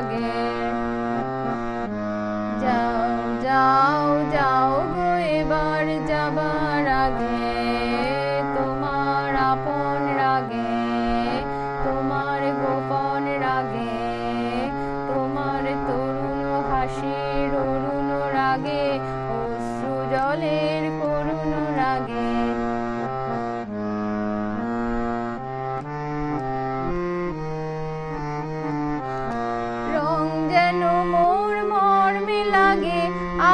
লাগে। যাও যাও যাও গো এবার যাবার আগে। তোমার আপন রাগে, তোমার গোপন রাগে, তোমার তরুণ হাসির অরুণ রাগে, অশ্রু জলের করুণ রাগে।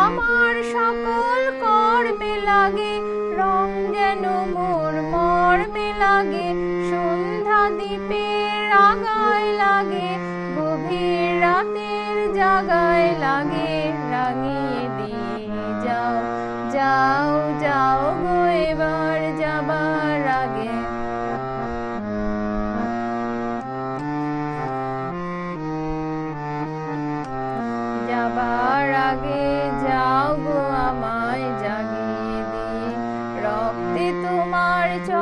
আমার সকল কর্মে লাগে, রং যেন মোর মর্মে লাগে, সন্ধ্যা দ্বীপের আগায় লাগে, গভীর রাতের জাগায় লাগে রাগিয়ে দিয়ে যাও যাও যাও গো এবার যাবার আগে। যাবার আগে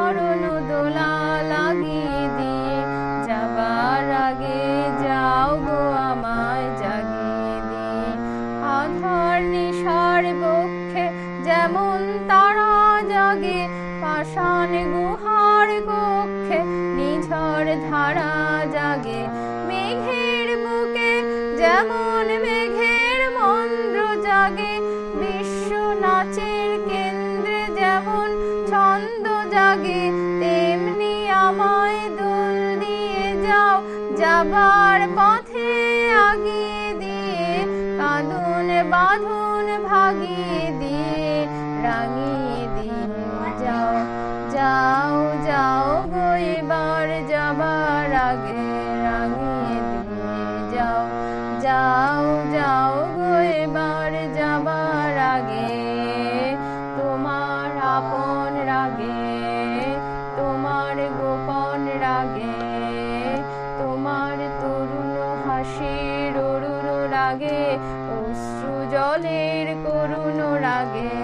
চরণ দোলা লাগিয়ে দিয়ে, যাবার আগে যাও গো আমায় জাগিয়ে দিয়ে। নিশার বক্ষে যেমন তারা জাগে, পাষাণ গুহার কক্ষে নিঝড় ধারা জাগে। মেঘের বুকে যেমন মেঘের মন্দ্র জাগে, বিশ্ব নাচের কেন্দ্রে যেমন ছন্দ জাগে তেমনি আমায় দোল দিয়ে যাও, যাবার পথে আগিয়ে দিয়ে, কাঁদুন, বাঁধুন ভাগিয়ে দিয়ে রাঙিয়ে দিয়ে যাও যাও যাও গো যাবার আগে রাঙিয়ে দিয়ে যাও যাও হাসির অরুণ রাগে অশ্রু জলের করুণ রাগে।